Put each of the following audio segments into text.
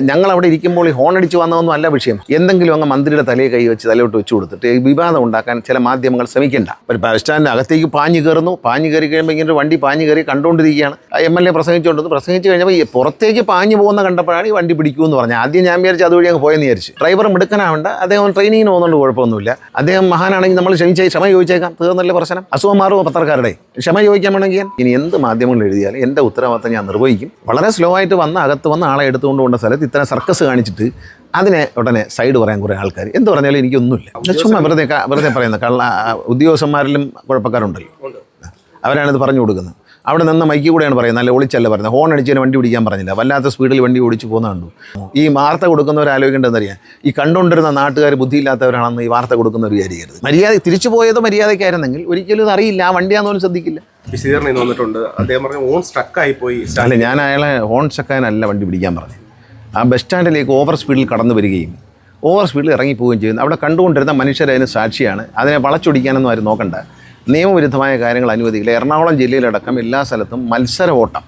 ഞങ്ങൾ അവിടെ ഇരിക്കുമ്പോൾ ഈ ഹോൺ അടിച്ച് വന്നതൊന്നും അല്ല വിഷയം. എന്തെങ്കിലും അങ്ങ് മന്ത്രിയുടെ തലയെ കൈ വെച്ച് തലയോട്ട് വെച്ച് കൊടുത്തിട്ട് വിവാദം ഉണ്ടാക്കാൻ ചില മാധ്യമങ്ങൾ ശ്രമിക്കേണ്ട. ഒരു ബസ് സ്റ്റാൻഡിന്റെ അകത്തേക്ക് പാഞ്ഞു കയറുന്നു. പാഞ്ഞു കയറി കഴിയുമ്പോൾ ഇങ്ങനെ വണ്ടി പാഞ്ഞു കയറി കണ്ടുകൊണ്ടിരിക്കുകയാണ് എം എൽ എ പ്രസംഗിച്ചുകൊണ്ടിരുന്നു. പ്രസംഗിച്ച് കഴിഞ്ഞപ്പോൾ ഈ പുറത്തേക്ക് പാഞ്ഞു പോകുന്ന കണ്ടപ്പോഴാണ് ഈ വണ്ടി പിടിക്കുമെന്ന് പറഞ്ഞു ആദ്യം ഞാൻ വിചാരിച്ചു അതുവഴി അങ്ങ് പോയെന്ന് വിചാരിച്ചു. ഡ്രൈവർ മിടുക്കനാവേണ്ട. അദ്ദേഹം ട്രെയിനിങ്ങിന് പോകുന്നുണ്ട് കുഴപ്പമൊന്നുമില്ല. അദ്ദേഹം മഹാനാണെങ്കിൽ നമ്മൾ ക്ഷമിച്ച ക്ഷമ ചോദിച്ചേക്കാം. തീർന്നല്ലേ പ്രശ്നം? അസുഖം മാറുമോ പത്രക്കാരുടെ? ക്ഷമ ചോദിക്കാൻ വേണമെങ്കിൽ ഇനി എന്ത് മാധ്യമങ്ങൾ എഴുതിയാലും എന്റെ ഉത്തരവാദിത്തം ഞാൻ നിർവഹിക്കും. വളരെ സ്ലോ ആയിട്ട് വന്ന അകത്ത് വന്ന ആളെ എടുത്തുകൊണ്ട് കൊണ്ട സ്ഥലത്ത് ഇത്തരം സർക്കസ് കാണിച്ചിട്ട് അതിനെ ഉടനെ സൈഡ് പറയാൻ കുറേ ആൾക്കാർ എന്ത് പറഞ്ഞാലും എനിക്കൊന്നുമില്ല. ചുമ്മാ വെറുതെ വെറുതെ പറയുന്നത് കള്ള ഉദ്യോഗസ്ഥന്മാരിലും കുഴപ്പക്കാരുണ്ടല്ലോ. അവരാണിത് പറഞ്ഞു കൊടുക്കുന്നത്. അവിടെ നിന്ന് മൈക്കി കൂടെയാണ് പറയുന്നത്. നല്ല ഒളിച്ചല്ല പറയുന്നത്. ഹോൺ അടിച്ചതിന് വണ്ടി പിടിക്കാൻ പറഞ്ഞില്ല. വല്ലാത്ത സ്പീഡിൽ വണ്ടി ഓടിച്ച് പോകുന്ന കണ്ടു. ഈ വാർത്ത കൊടുക്കുന്നവർ ആലോചിക്കേണ്ടതെന്നറിയാം ഈ കണ്ടുകൊണ്ടിരുന്ന നാട്ടുകാർ ബുദ്ധിയില്ലാത്തവരാണെന്ന് ഈ വാർത്ത കൊടുക്കുന്നവർ വിചാരിക്കരുത് മര്യാദ തിരിച്ചു പോയത് മര്യാദയ്ക്കായിരുന്നെങ്കിൽ ഒരിക്കലും ഇത് അറിയില്ല. ആ വണ്ടിയാന്ന് പോലും ശ്രദ്ധിക്കില്ല. വന്നിട്ടുണ്ട്. അദ്ദേഹം പറഞ്ഞ ഓൺ സ്റ്റക്കായി പോയി അല്ല ഞാൻ അയാളെ ഹോൺ സ്റ്റക്കാനല്ല വണ്ടി പിടിക്കാൻ പറഞ്ഞു ആ ബസ് സ്റ്റാൻഡിലേക്ക് ഓവർ സ്പീഡിൽ കടന്നു വരികയും ഓവർ സ്പീഡിൽ ഇറങ്ങിപ്പോവുകയും ചെയ്യുന്നു. അവിടെ കണ്ടുകൊണ്ടിരുന്ന മനുഷ്യർ അതിന് സാക്ഷിയാണ്. അതിനെ വളച്ചൊടിക്കാനൊന്നും ആരും നോക്കണ്ട. നിയമവിരുദ്ധമായ കാര്യങ്ങൾ അനുവദിക്കില്ല. എറണാകുളം ജില്ലയിലടക്കം എല്ലാ സ്ഥലത്തും മത്സര ഓട്ടം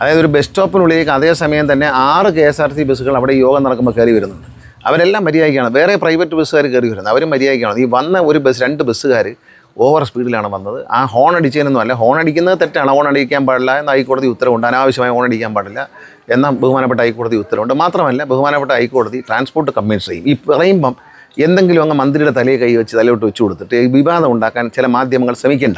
അതായത് ഒരു ബസ് സ്റ്റോപ്പിനുള്ളിലേക്ക് അതേസമയം തന്നെ ആറ് കെ എസ് ആർ സി ബസ്സുകൾ അവിടെ യോഗം നടക്കുമ്പോൾ കയറി വരുന്നുണ്ട്. അവരെല്ലാം മര്യാദയ്ക്കാണ്. വേറെ പ്രൈവറ്റ് ബസ്സുകാർ കയറി വരുന്നത് അവരും മര്യാദയ്ക്കാണ്. ഈ വന്ന ഒരു ബസ് രണ്ട് ബസ്സുകാർ ഓവർ സ്പീഡിലാണ് വന്നത്. ആ ഹോൺ അടിച്ചതിനൊന്നും അല്ല. ഹോൺ അടിക്കുന്നത് തെറ്റാണ്. ഹോൺ അടിക്കാൻ പാടില്ല എന്ന് ഹൈക്കോടതി ഉത്തരവുണ്ട്. അനാവശ്യമായി ഹോൺ അടിക്കാൻ പാടില്ല എന്ന ബഹുമാനപ്പെട്ട ഹൈക്കോടതി ഉത്തരവുണ്ട്. മാത്രമല്ല ബഹുമാനപ്പെട്ട ഹൈക്കോടതി ട്രാൻസ്പോർട്ട് കമ്മീഷനെയും ഈ പറയുമ്പം എന്തെങ്കിലും അങ്ങ് മന്ത്രിയുടെ തലയെ കൈ വെച്ച് തലയോട്ട് വെച്ച് കൊടുത്തിട്ട് വിവാദം ഉണ്ടാക്കാൻ ചില മാധ്യമങ്ങൾ ശ്രമിക്കേണ്ട.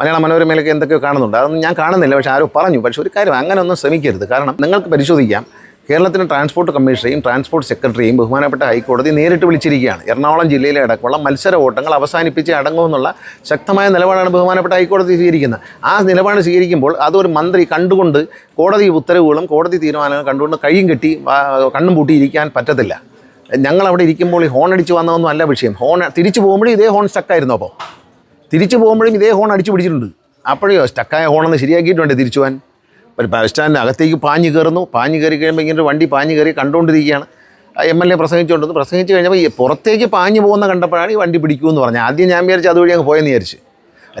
മലയാള മനോരമയിലൊക്കെ എന്തൊക്കെയോ കാണുന്നുണ്ട്. അതൊന്നും ഞാൻ കാണുന്നില്ല. പക്ഷേ ആരോ പറഞ്ഞു. പക്ഷേ ഒരു കാര്യം അങ്ങനെ ഒന്നും ശ്രമിക്കരുത്. കാരണം നിങ്ങൾക്ക് പരിശോധിക്കാം. കേരളത്തിന് ട്രാൻസ്പോർട്ട് കമ്മീഷണറെയും ട്രാൻസ്പോർട്ട് സെക്രട്ടറിയും ബഹുമാനപ്പെട്ട ഹൈക്കോടതി നേരിട്ട് വിളിച്ചിരിക്കുകയാണ്. എറണാകുളം ജില്ലയിലെ അടക്കമുള്ള മത്സര ഓട്ടങ്ങൾ അവസാനിപ്പിച്ച് അടങ്ങുമെന്നുള്ള ശക്തമായ നിലപാടാണ് ബഹുമാനപ്പെട്ട ഹൈക്കോടതി സ്വീകരിക്കുന്നത്. ആ നിലപാട് സ്വീകരിക്കുമ്പോൾ അതൊരു മന്ത്രി കണ്ടുകൊണ്ട് കോടതി ഉത്തരവുകളും കോടതി തീരുമാനങ്ങളും കണ്ടുകൊണ്ട് കൈയും കെട്ടി കണ്ണും പൂട്ടിയിരിക്കാൻ പറ്റത്തില്ല. ഞങ്ങൾ അവിടെ ഇരിക്കുമ്പോൾ ഈ ഹോൺ അടിച്ച് വന്നതൊന്നും അല്ല വിഷയം. ഹോൺ തിരിച്ചു പോകുമ്പോഴും ഇതേ ഹോൺ സ്റ്റക്കായിരുന്നു അപ്പോൾ. തിരിച്ചു പോകുമ്പോഴും ഇതേ ഹോൺ അടിച്ചു പിടിച്ചിട്ടുണ്ട്. അപ്പോഴേ സ്റ്റക്കായ ഹോണൊന്ന് ശരിയാക്കിയിട്ടുണ്ട് തിരിച്ചു പോകാൻ. ഒരു ബസ് സ്റ്റാൻഡിന് അകത്തേക്ക് പാഞ്ഞു കയറുന്നു. പാഞ്ഞു കയറി കഴിയുമ്പോൾ ഇങ്ങനെ ഒരു വണ്ടി പാഞ്ഞു കയറി കണ്ടുകൊണ്ടിരിക്കുകയാണ് എം എൽ എ പ്രസംഗിച്ചുകൊണ്ടിരുന്നു. പ്രസംഗിച്ച് കഴിഞ്ഞപ്പോൾ ഈ പുറത്തേക്ക് പാഞ്ഞു പോകുന്ന കണ്ടപ്പോഴാണ് ഈ വണ്ടി പിടിക്കുമെന്ന് പറഞ്ഞത്. ആദ്യം ഞാൻ വിചാരിച്ചു അതുവഴി അങ്ങ് പോയെന്ന് വിചാരിച്ചു.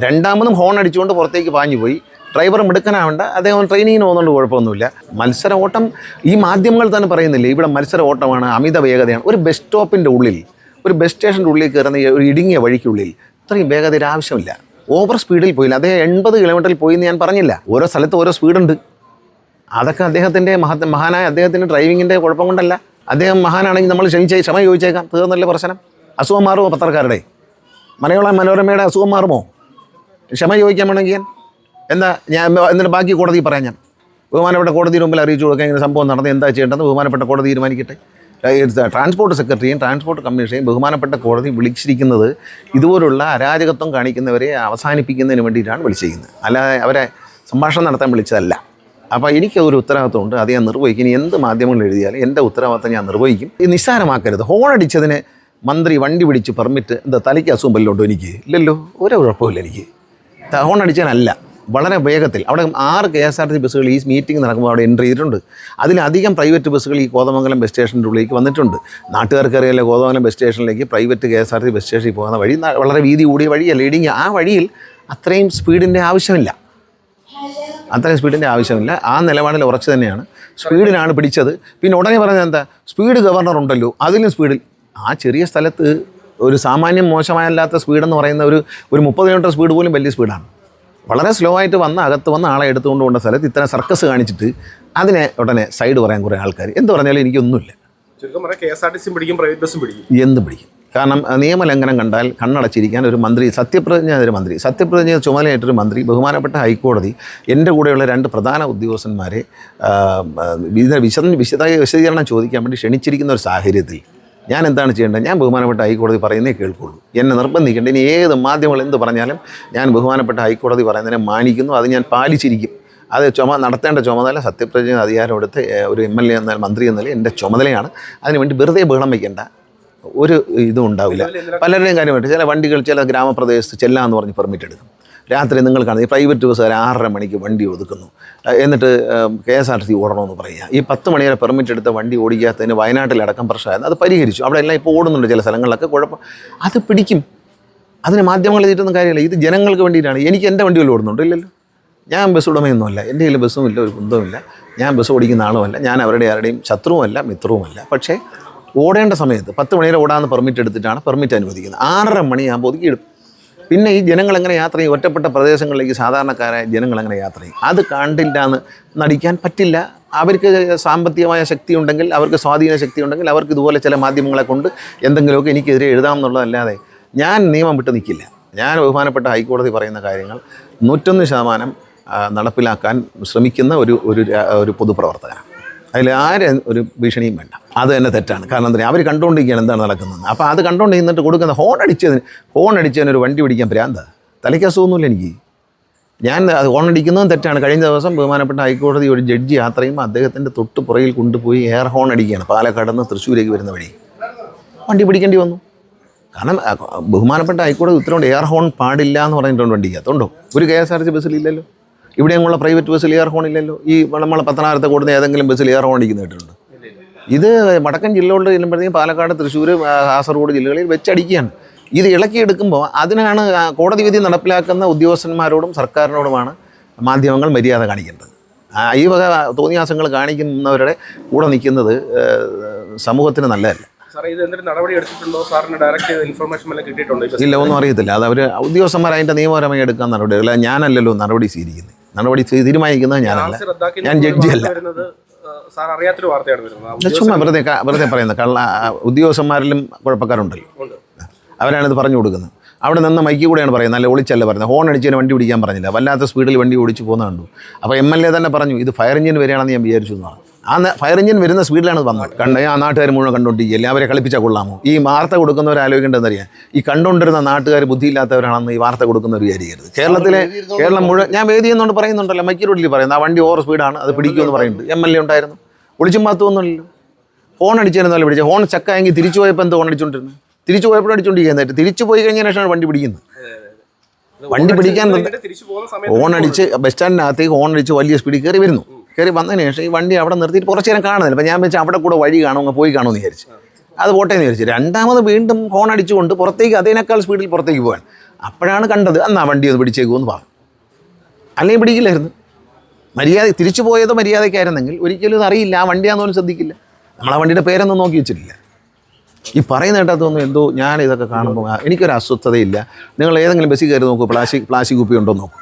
രണ്ടാമതും ഹോൺ അടിച്ചുകൊണ്ട് പുറത്തേക്ക് പാഞ്ഞു പോയി. ഡ്രൈവർ മിടുക്കനാവണ്ട. അദ്ദേഹം ട്രെയിനിങ്ങിന് പോകുന്നതുകൊണ്ട് കുഴപ്പമൊന്നുമില്ല. മത്സര ഓട്ടം ഈ മാധ്യമങ്ങൾ തന്നെ പറയുന്നില്ലേ? ഇവിടെ മത്സര ഓട്ടമാണ് അമിത വേഗതയാണ്. ഒരു ബസ് സ്റ്റോപ്പിന്റെ ഉള്ളിൽ ഒരു ബസ് സ്റ്റേഷന്റെ ഉള്ളിൽ കയറുന്ന ഒരു ഇടുങ്ങിയ വഴിക്കുള്ളിൽ ഇത്രയും വേഗതയുടെ ആവശ്യമില്ല. ഓവർ സ്പീഡിൽ പോയില്ല. അദ്ദേഹം എൺപത് കിലോമീറ്ററിൽ പോയി എന്ന് ഞാൻ പറഞ്ഞില്ല. ഓരോ സ്ഥലത്ത് ഓരോ സ്പീഡുണ്ട് അതൊക്കെ അദ്ദേഹത്തിന്റെ മഹത് മഹാനായ അദ്ദേഹത്തിന്റെ ഡ്രൈവിങ്ങിന്റെ കുഴപ്പം കൊണ്ടല്ല. അദ്ദേഹം മഹാനാണെങ്കിൽ നമ്മൾ ക്ഷമിച്ച ക്ഷമ ചോദിച്ചേക്കാം. തീർന്നല്ലേ പ്രശ്നം? അസുഖം മാറുമോ പത്രക്കാരുടെ? മലയാള മനോരമയുടെ അസുഖം മാറുമോ? ക്ഷമ ചോദിക്കാൻ വേണമെങ്കിൽ എന്താ ഞാൻ എന്നിട്ട് ബാക്കി കോടതി പറയാം ഞാൻ. ബഹുമാനപ്പെട്ട കോടതിയുടെ മുമ്പിൽ അറിയിച്ചു കൊടുക്കാൻ ഇങ്ങനെ സംഭവം നടന്ന് എന്താ ചെയ്യേണ്ടതെന്ന് ബഹുമാനപ്പെട്ട കോടതി തീരുമാനിക്കട്ടെ. ട്രാൻസ്പോർട്ട് സെക്രട്ടറിയും ട്രാൻസ്പോർട്ട് കമ്മീഷനെയും ബഹുമാനപ്പെട്ട കോടതി വിളിച്ചിരിക്കുന്നത് ഇതുപോലുള്ള അരാജകത്വം കാണിക്കുന്നവരെ അവസാനിപ്പിക്കുന്നതിന് വേണ്ടിയിട്ടാണ് വിളിച്ചിരിക്കുന്നത്. അല്ലാതെ അവരെ സംഭാഷണം നടത്താൻ വിളിച്ചതല്ല. അപ്പോൾ എനിക്ക് ഒരു ഉത്തരവാദിത്വമുണ്ട് അത് ഞാൻ നിർവഹിക്കും. ഇനി എന്ത് മാധ്യമങ്ങൾ എഴുതിയാലും എന്റെ ഉത്തരവാദിത്വം ഞാൻ നിർവഹിക്കും. ഇത് നിസ്സാരമാക്കരുത്. ഹോണടിച്ചതിന് മന്ത്രി വണ്ടി പിടിച്ച് പെർമിറ്റ് എന്താ തലയ്ക്ക് അസുഖം വല്ലതുണ്ടോ എനിക്ക്? ഇല്ലല്ലോ ഒരു കുഴപ്പമില്ല എനിക്ക്. ഹോണടിച്ചതിനല്ല വളരെ വേഗത്തിൽ. അവിടെ ആറ് കെ എസ് ആർ ടി ബസ്സുകൾ ഈ മീറ്റിംഗ് നടക്കുമ്പോൾ അവിടെ എൻട്രി ചെയ്തിട്ടുണ്ട്. അതിലധികം പ്രൈവറ്റ് ബസ്സുകൾ ഈ കോതമംഗലം ബസ് സ്റ്റേഷന്റെ ഉള്ളിലേക്ക് വന്നിട്ടുണ്ട്. നാട്ടുകാർക്ക് അറിയാലോ കോതമംഗലം ബസ് സ്റ്റേഷനിലേക്ക് private K S R T bus സ്റ്റേഷനിൽ പോകുന്ന വഴി വളരെ വീതി കൂടിയ വഴിയല്ല ലീഡിങ് ആ വഴിയിൽ അത്രയും സ്പീഡിന്റെ ആവശ്യമില്ല. അത്രയും സ്പീഡിന്റെ ആവശ്യമില്ല. ആ നിലപാടിൽ ഉറച്ചു തന്നെയാണ്. സ്പീഡിനാണ് പിടിച്ചത്. പിന്നെ ഉടനെ പറഞ്ഞത് എന്താ? സ്പീഡ് ഗവർണർ ഉണ്ടല്ലോ അതിലും സ്പീഡിൽ. ആ ചെറിയ സ്ഥലത്ത് ഒരു സാമാന്യം മോശമായല്ലാത്ത സ്പീഡെന്ന് പറയുന്ന ഒരു ഒരു മുപ്പത് കിലോമീറ്റർ സ്പീഡ് പോലും വലിയ സ്പീഡാണ്. വളരെ സ്ലോ ആയിട്ട് വന്ന അകത്ത് വന്ന ആളെ എടുത്തുകൊണ്ട് കൊണ്ട സ്ഥലത്ത് ഇത്തരം സർക്കസ് കാണിച്ചിട്ട് അതിനെ ഉടനെ സൈഡ് പറയാൻ കുറേ ആൾക്കാർ എന്ത് പറഞ്ഞാലും എനിക്കൊന്നുമില്ല. ചുരുക്കം പറയാം K S R T C പിടിക്കും പ്രൈവറ്റ് ബസ്സും പിടിക്കും. എന്ത് പിടിക്കും? കാരണം നിയമലംഘനം കണ്ടാൽ കണ്ണടച്ചിരിക്കാൻ ഒരു മന്ത്രി സത്യപ്രതിജ്ഞ ഒരു മന്ത്രി സത്യപ്രതിജ്ഞ ചുമതലയേറ്റൊരു മന്ത്രി ബഹുമാനപ്പെട്ട ഹൈക്കോടതി എന്റെ കൂടെയുള്ള രണ്ട് പ്രധാന ഉദ്യോഗസ്ഥന്മാരെ ആഹ്, വിശദ വിശദ വിശദ വിശദീകരണം ചോദിക്കാൻ വേണ്ടി ക്ഷണിച്ചിരിക്കുന്ന ഒരു സാഹചര്യത്തിൽ ഞാൻ എന്താണ് ചെയ്യേണ്ടത്? ഞാൻ ബഹുമാനപ്പെട്ട ഹൈക്കോടതി പറയുന്നേ കേൾക്കുള്ളൂ. എന്നെ നിർബന്ധിക്കേണ്ട. ഇനി ഏത് മാധ്യമങ്ങൾ എന്ത് പറഞ്ഞാലും ഞാൻ ബഹുമാനപ്പെട്ട ഹൈക്കോടതി പറയുന്നതിനെ മാനിക്കുന്നു അത് ഞാൻ പാലിച്ചിരിക്കും. അത് ചുമ നടത്തേണ്ട ചുമതല സത്യപ്രതിജ്ഞ അധികാരം എടുത്ത് ഒരു എം എൽ എ എന്നാൽ മന്ത്രി എന്നാൽ എന്റെ ചുമതലയാണ്. അതിനുവേണ്ടി വെറുതെ ബഹളം വയ്ക്കേണ്ട. ഒരു ഇതും ഉണ്ടാവില്ല. പലരുടെയും കാര്യമായിട്ട് ചില വണ്ടികൾ ചില ഗ്രാമപ്രദേശത്ത് ചെല്ലാമെന്ന് പറഞ്ഞ് പെർമിറ്റ് എടുക്കും. രാത്രി നിങ്ങൾ കാണുന്നത് ഈ പ്രൈവറ്റ് ബസ്സുകാർ ആറര മണിക്ക് വണ്ടി ഒതുക്കുന്നു. എന്നിട്ട് K S R T C ഓടണമെന്ന് പറയുക. ഈ പത്ത് മണി വരെ പെർമിറ്റ് എടുത്ത വണ്ടി ഓടിക്കാത്തതിന് വയനാട്ടിലടക്കം പ്രശ്നമായിരുന്നു. അത് പരിഹരിച്ചു. അവിടെ എല്ലാം ഇപ്പോൾ ഓടുന്നുണ്ട് ചില സ്ഥലങ്ങളിലൊക്കെ കുഴപ്പം. അത് പിടിക്കും. അതിന് മാധ്യമങ്ങൾ എഴുതിയിട്ടൊന്നും കാര്യമില്ല. ഇത് ജനങ്ങൾക്ക് വേണ്ടിയിട്ടാണ്. എനിക്ക് എന്റെ വണ്ടിയിൽ ഓടുന്നുണ്ട്. ഇല്ലല്ലോ. ഞാൻ ബസ് ഉടമയൊന്നുമല്ല. എന്റെ കയ്യിൽ ബസ്സും ഇല്ല ഒരു കുന്തവുമില്ല. ഞാൻ ബസ് ഓടിക്കുന്ന ആളുമല്ല. ഞാൻ അവരുടെ ആരുടെയും ശത്രുവുമല്ല മിത്രവുമല്ല. പക്ഷേ ഓടേണ്ട സമയത്ത് പത്ത് മണിവരെ ഓടാന്ന് പെർമിറ്റ് എടുത്തിട്ടാണ് പെർമിറ്റ് അനുവദിക്കുന്നത്. ആറര മണിയാകുമ്പോൾ ഒതുക്കിയിടും പിന്നെ ഈ ജനങ്ങൾ എങ്ങനെ യാത്ര ചെയ്യും? ഒറ്റപ്പെട്ട പ്രദേശങ്ങളിലേക്ക് സാധാരണക്കാരായ ജനങ്ങൾ എങ്ങനെ യാത്ര ചെയ്യും? അത് കണ്ടില്ല എന്ന് നടിക്കാൻ പറ്റില്ല. അവർക്ക് സാമ്പത്തികമായ ശക്തി ഉണ്ടെങ്കിൽ അവർക്ക് സ്വാധീന ശക്തി ഉണ്ടെങ്കിൽ അവർക്ക് ഇതുപോലെ ചില മാധ്യമങ്ങളെ കൊണ്ട് എന്തെങ്കിലുമൊക്കെ എനിക്കെതിരെ എഴുതാം എന്നുള്ളതല്ലാതെ ഞാൻ നിയമം വിട്ട് നിൽക്കില്ല ഞാൻ ബഹുമാനപ്പെട്ട ഹൈക്കോടതി പറയുന്ന കാര്യങ്ങൾ നൂറ്റൊന്ന് ശതമാനം നടപ്പിലാക്കാൻ ശ്രമിക്കുന്ന ഒരു ഒരു ഒരു പൊതുപ്രവർത്തകനാണ്. അതിൽ ആരെ ഒരു ഭീഷണിയും വേണ്ട. അത് തന്നെ തെറ്റാണ്. കാരണം എന്താ അവർ കണ്ടുകൊണ്ടിരിക്കുകയാണ് എന്താണ് നടക്കുന്നത് അപ്പോൾ അത് കണ്ടുകൊണ്ട് നിന്നിട്ട് കൊടുക്കുന്ന ഹോൺ അടിച്ചതിന് ഹോൺ അടിച്ചതിന് ഒരു വണ്ടി പിടിക്കാൻ ഭ്രാന്ത. തലയ്ക്ക് അസുഖമൊന്നുമില്ല എനിക്ക്. ഞാൻ അത് ഹോൺ അടിക്കുന്നതും തെറ്റാണ്. കഴിഞ്ഞ ദിവസം ബഹുമാനപ്പെട്ട ഹൈക്കോടതി ഒരു ജഡ്ജി യാത്രയും അദ്ദേഹത്തിന്റെ തൊട്ട് പുറകിൽ കൊണ്ടുപോയി എയർ ഹോൺ അടിക്കുകയാണ്. പാലക്കാട് നിന്ന് തൃശ്ശൂരേക്ക് വരുന്ന വഴി. വണ്ടി പിടിക്കേണ്ടി വന്നു. കാരണം ബഹുമാനപ്പെട്ട ഹൈക്കോടതി ഉത്തരവുണ്ട് എയർ ഹോൺ പാടില്ല എന്ന് പറഞ്ഞിട്ടുണ്ട് വണ്ടിക്ക്. അതുകൊണ്ടോ ഒരു കെ എസ് ആർ ടി ബസ്സിലില്ലല്ലോ ഇവിടെയുള്ള പ്രൈവറ്റ് ബസ്സിൽ എയർ ഹോൺ ഇല്ലല്ലോ. ഈ നമ്മളെ പത്തനാപുരത്തെ കൂടുന്ന ഏതെങ്കിലും ബസ്സിൽ എയർ ഹോൺ അടിക്കുന്ന കേട്ടിട്ടുണ്ട്? ഇത് വടക്കൻ ജില്ലകളിൽ ചെല്ലുമ്പോഴത്തേക്കും പാലക്കാട് തൃശ്ശൂർ കാസർഗോഡ് ജില്ലകളിൽ വെച്ചടിക്കുകയാണ്. ഇത് ഇളക്കിയെടുക്കുമ്പോൾ അതിനാണ് കോടതി വിധി നടപ്പിലാക്കുന്ന ഉദ്യോഗസ്ഥന്മാരോടും സർക്കാരിനോടുമാണ് മാധ്യമങ്ങൾ മര്യാദ കാണിക്കേണ്ടത് ഈ വക തോന്നിയാസങ്ങൾ കാണിക്കുന്നവരുടെ കൂടെ നിൽക്കുന്നത് സമൂഹത്തിന് നല്ലതല്ല. ഇല്ല ഒന്നും അറിയത്തില്ല. അത് അവർ ഉദ്യോഗസ്ഥന്മാർ അതിന്റെ നിയമപരമായി എടുക്കാൻ നടപടി അല്ല ഞാനല്ലല്ലോ നടപടി സ്വീകരിക്കുന്നത്. നടപടി തീരുമാനിക്കുന്നത് ഞാനല്ല. ഞാൻ ജഡ്ജി അല്ല വരുന്നത് ആ, സാർ അറിയാത്തൊരു വാർത്തയാണ് വരുന്നത്. ചുമ്മാ വെറുതെ വെറുതെ പറയുന്നത്. കള്ള ഉദ്യോഗസ്ഥന്മാരിലും കുഴപ്പക്കാരുണ്ടല്ലോ. ഉണ്ട്. അവരാണിത് പറഞ്ഞു കൊടുക്കുന്നത്. അവിടെ നിന്ന് മൈക്കി കൂടെയാണ് പറയുന്നത്. നല്ല ഒളിച്ചല്ല പറയുന്നത്. ഹോൺ അടിച്ചതിന് വണ്ടി പിടിക്കാൻ പറഞ്ഞില്ല. വല്ലാത്ത സ്പീഡിൽ വണ്ടി ഓടിച്ച് പോകുന്ന കണ്ടു. അപ്പോൾ എം എൽ എ തന്നെ പറഞ്ഞു ഇത് ഫയർ എഞ്ചിൻ വരികയാണെന്ന് ഞാൻ വിചാരിച്ചു എന്ന് പറഞ്ഞു. ആ ഫയർ എഞ്ചിൻ വരുന്ന സ്പീഡിലാണ് വന്നത്. കണ്ട് ആ നാട്ടുകാർ മുഴുവൻ കണ്ടുകൊണ്ടിരിക്കുകയല്ലേ അവരെ കളിപ്പിച്ചാൽ കൊള്ളാമോ? ഈ വാർത്ത കൊടുക്കുന്നവർ ആലോചിക്കേണ്ടതെന്നറിയാം. ഈ കണ്ടുകൊണ്ടിരുന്ന നാട്ടുകാർ ബുദ്ധിയില്ലാത്തവരാണെന്ന് ഈ വാർത്ത കൊടുക്കുന്നവർ വിചാരിക്കരുത്. കേരളത്തിലെ കേരളം മുഴുവൻ ഞാൻ വേദി എന്നുകൊണ്ട് പറയുന്നുണ്ടല്ലോ റോഡിൽ പറയുന്നത് ആ വണ്ടി ഓവർ സ്പീഡാണ് അത് പിടിക്കുമെന്ന് പറയുന്നുണ്ട്. എം എൽ എ ഉണ്ടായിരുന്നു. ഒളിച്ചും പാത്തൊന്നുമില്ലല്ലോ ഹോൺ അടിച്ചിരുന്നാലും പിടിച്ചത് ഹോൺ ചക്കായെങ്കിൽ തിരിച്ചു പോയപ്പോൾ എന്ത് ഹോൺ അടിച്ചുകൊണ്ടിരുന്നു തിരിച്ചു പോയപ്പോൾ അടിച്ചുകൊണ്ടിരിക്കുന്നതായിട്ട് തിരിച്ചു പോയി കഴിഞ്ഞ ശേഷമാണ് വണ്ടി പിടിക്കുന്നത്. വണ്ടി പിടിക്കാൻ ഫോൺ അടിച്ച് ബസ് സ്റ്റാൻഡിനകത്തേക്ക് ഹോൺ അടിച്ച് വലിയ സ്പീഡിൽ കയറി വരുന്നു. കയറി വന്നതിന് ശേഷം ഈ വണ്ടി അവിടെ നിർത്തിയിട്ട് കുറച്ച് നേരം കാണുന്നില്ല. അപ്പം ഞാൻ വെച്ചാൽ അവിടെ കൂടെ വഴി കാണും അങ്ങ് പോയി കാണുമെന്ന് വിചാരിച്ചു. അത് പോട്ടെ എന്ന് വിചാരിച്ചു. രണ്ടാമത് വീണ്ടും ഫോൺ അടിച്ചുകൊണ്ട് പുറത്തേക്ക് അതിനേക്കാൾ സ്പീഡിൽ പുറത്തേക്ക് പോകാൻ അപ്പോഴാണ് കണ്ടത് എന്നാ വണ്ടി ഒന്ന് പിടിച്ചേക്കുമെന്ന് പറഞ്ഞു. അല്ലെങ്കിൽ പിടിക്കില്ലായിരുന്നു. മര്യാദ തിരിച്ചു പോയത് മര്യാദയ്ക്കായിരുന്നെങ്കിൽ ഒരിക്കലും ഇത് അറിയില്ല. ആ വണ്ടിയാന്ന് പോലും ശ്രദ്ധിക്കില്ല. നമ്മൾ ആ വണ്ടിയുടെ പേരൊന്നും നോക്കി വെച്ചിട്ടില്ല. ഈ പറയുന്ന കേട്ടതൊന്നും എന്തോ ഞാൻ ഇതൊക്കെ കാണുമ്പോൾ എനിക്കൊരു അസ്വസ്ഥതയില്ല. നിങ്ങൾ ഏതെങ്കിലും ബസ്സിൽ കയറി നോക്കൂ പ്ലാസ്റ്റിക് പ്ലാസ്റ്റിക് കുപ്പി ഉണ്ടോ നോക്കൂ.